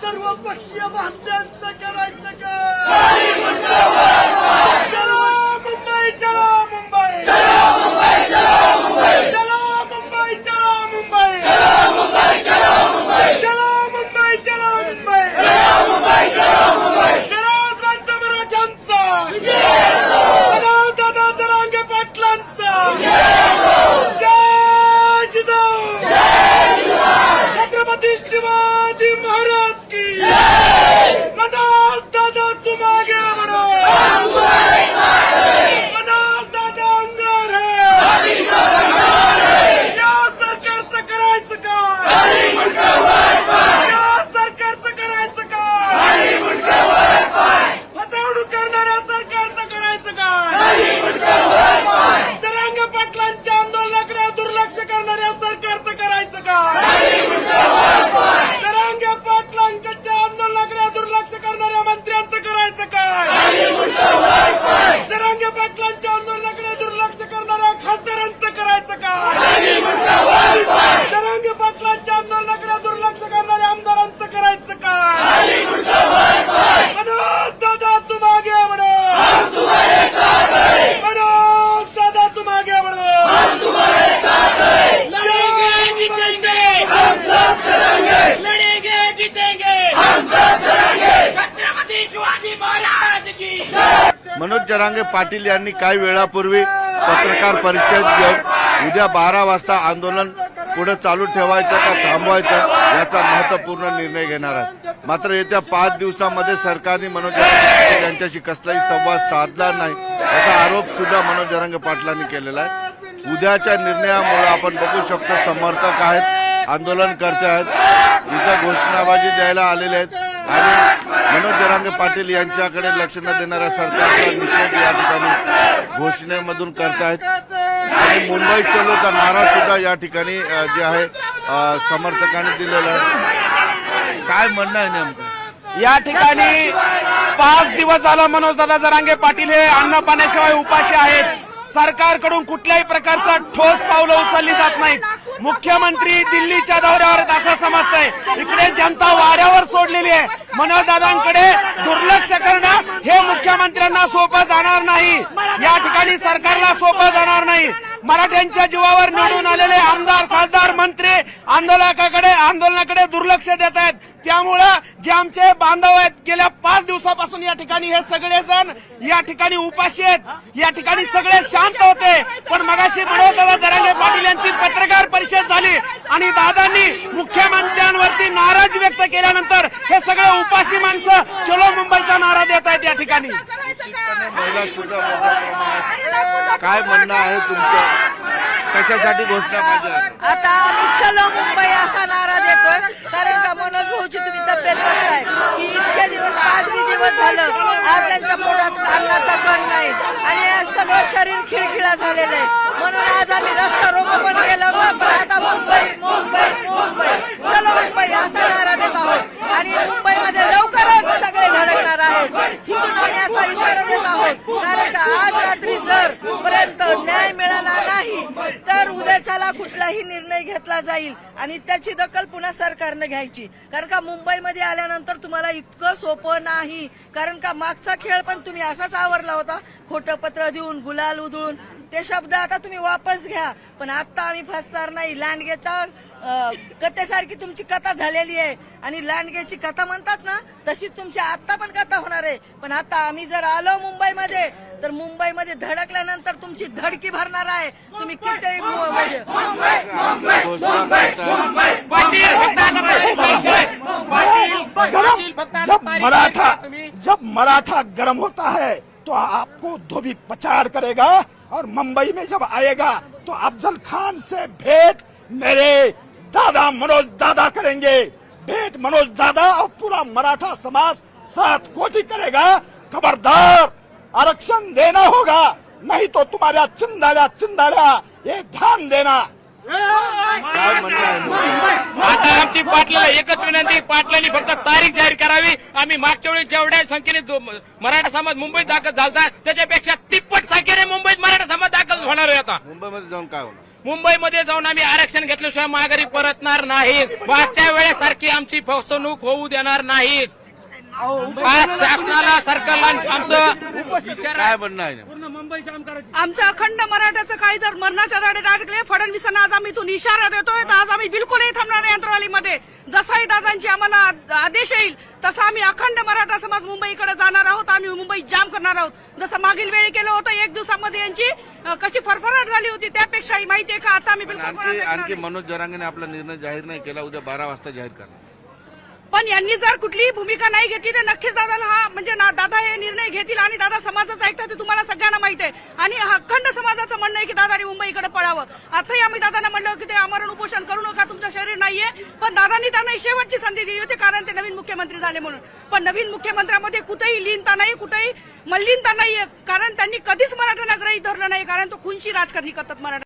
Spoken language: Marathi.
सर्व पक्षीय भांड्यांचं करायचं का? शेतकऱ्यांचं करायचं काय? जरांगे पाटील यांनी काही वेळापूर्वी पत्रकार परिषद घेऊन उद्या बारा वाजता आंदोलन पुढे चालू ठेवायचं का थांबवायचं याचा महत्त्वपूर्ण निर्णय घेणार आहे. मात्र येत्या पाच दिवसामध्ये सरकारने मनोज जरांगे यांच्याशी कसलाही संवाद साधला नाही असा आरोप सुद्धा मनोज जरांगे पाटलांनी केलेला आहे. उद्याच्या निर्णयामुळे आपण बघू शकतो समर्थक आहेत आंदोलनकर्ते आहेत. इथं घोषणाबाजी द्यायला आलेले आहेत. आणि मनोज जरांगे पाटील यांच्याकडे लक्ष न देणाऱ्या सरकारचा निषेध या ठिकाणी घोषणेमधून करतायत. आणि मुंबई चलोचा नारा सुद्धा या ठिकाणी जे आहे समर्थकांनी दिलेला आहे. काय म्हणणं आहे नेमकं? या ठिकाणी पाच दिवस झालं मनोज दादा जरांगे पाटील हे अन्न पाण्याशिवाय उपाशी आहेत. सरकारकडून कुठल्याही प्रकारचा ठोस पावलं उचलली जात नाहीत. मुख्यमंत्री दिल्लीच्या दौऱ्यावर आहेत असं समजतंय इकडे जनता लागली आहे. मनोजदादांकडे दुर्लक्ष करणं हे मुख्यमंत्र्यांना सोपं जाणार नाही. या ठिकाणी सरकारला सोपं जाणार नाही. मराठ्यांच्या जीवावर निवडून आलेले आमदार खासदार मंत्री आंदोलकाकडे आंदोलनाकडे दुर्लक्ष देत आहेत. त्यामुळं जे आमचे बांधव आहेत गेल्या पाच दिवसापासून या ठिकाणी हे सगळे जण या ठिकाणी उपाशी आहेत. या ठिकाणी सगळे शांत होते. पण मगाशी मनोहरदादा जरांगे पाटील यांची पत्रकार परिषद झाली आणि दादांनी मुख्यमंत्र्यांवरती नाराज व्यक्त केल्यानंतर हे सगळे उपाशी माणसं चलो मुंबईचा नारा देत आहेत या ठिकाणी. काय म्हणणं आहे तुमचं? कशासाठी घोषणा पाहिजे आता आम्ही चलो मुंबई असा नारा देतोय. कारण का मनोज भाऊची तुम्ही तब्येत बघताय. की इतके दिवस पाच बी दिवस झालं. आज त्यांच्या पोटात अन्नाचा कण नाही. आणि सगळं शरीर खिळखिळा झालेलं आहे. म्हणून आज आम्ही रस्ता रोको पण केलं. होतं पण आता मुंबई मुंबई मुंबई. चलो मुंबई असा नारा देत आहोत. आणि मुंबईमध्ये लवकरच सगळे धडकणार आहेत. इथून आम्ही असा इशारा देत आहोत. कारण का आज रात्री जर पर्यंत न्याय मिळाला तर उद्याच्याला कुठलाही निर्णय घेतला जाईल आणि त्याची दखल पुन्हा सरकारनं घ्यायची. कारण का मुंबईमध्ये आल्यानंतर तुम्हाला इतकं सोपं नाही. कारण का मागचा खेळ पण तुम्ही असाच आवरला होता. खोटं पत्र देऊन गुलाल उधळून ते शब्द आता तुम्ही वापस घ्या. पण आता आम्ही फसणार नाही. लांडग्याच्या कथेसारखी तुमची कथा झालेली आहे. आणि लांडग्याची कथा म्हणतात ना तशी तुमची आता पण कथा होणार आहे. पण आता आम्ही जर आलो मुंबईमध्ये तर मुंबईमध्ये धडकल्यानंतर तुमची धडकी भरणार आहे. तुम्ही किती गरम जब मराठा जब मराठा गर्म होता है तो आपको धोबी पचार करेगा और मुंबई में जब आएगा तो अफजल खान से भेंट मेरे दादा मनोज दादा करेंगे। भेंट मनोज दादा और पूरा मराठा समाज सात कोटि करेगा। खबरदार आरक्षण देना होगा नहीं तो तुम्हारा चिंदाड़ा चिंदाड़ा ये ध्यान देना आता आमची पाटलाला एकच विनंती पाटलांनी फक्त तारीख जाहीर करावी. आम्ही मागच्या वेळी जेवढ्या संख्येने मराठा समाज मुंबईत दाखल झालता त्याच्यापेक्षा तिप्पट संख्येने मुंबईत मराठा समाज दाखल होणार आहे आता. मुंबईमध्ये जाऊन काय होणार? मुंबईमध्ये जाऊन आम्ही आरक्षण घेतल्याशिवाय माघारी परतणार नाहीत मागच्या वेळेसारखी आमची फसवणूक होऊ देणार नाहीत. शासनाला सरकारला आमचं काय म्हणणं आहे? आमचं अखंड मराठ्याचं काही जर मरणाच्या दाडे अडकले फडणवीसांना आज आम्ही इथून इशारा देतोय तर आज आम्ही बिलकुलही थांबणार नाही यंत्रवालीमध्ये. जसाही दादांची आम्हाला आद- आदेश येईल तसा आम्ही अखंड मराठा समाज मुंबईकडे जाणार आहोत आम्ही मुंबई जाम करणार आहोत. जसं मागील वेळी केलं होतं एक दिवसामध्ये यांची अ, कशी फरफराट झाली होती त्यापेक्षाही माहितीये का? आता आम्ही बिलकुल आणखी कोणाला आणखी नाही. मनोज जरांगेने आपला निर्णय जाहीर नाही केला उद्या बारा वाजता जाहीर करणार. पण यांनी जर कुठलीही भूमिका नाही घेतली तर नक्कीच दादाला हा म्हणजे ना- दादा हे निर्णय घेतील आणि दादा समाजाचं ऐकतात ते तुम्हाला सगळ्यांना माहीत आहे. आणि हा अखंड समाजाचं म्हणणं आहे की दादानी मुंबईकडे पळावं. आताही आम्ही दादांना म्हणलं की ते आमरण उपोषण करू नका तुमचं शरीर नाहीये. पण दादांनी त्यांना शेवटची संधी दिली होती कारण ते नवीन मुख्यमंत्री झाले म्हणून. पण नवीन मुख्यमंत्र्यामध्ये कुठेही लीनता नाही कुठेही मल्लीनता नाहीये. कारण त्यांनी कधीच मराठा नगरही धरलं नाही कारण तो खुनशी राजकारणी करतात मराठा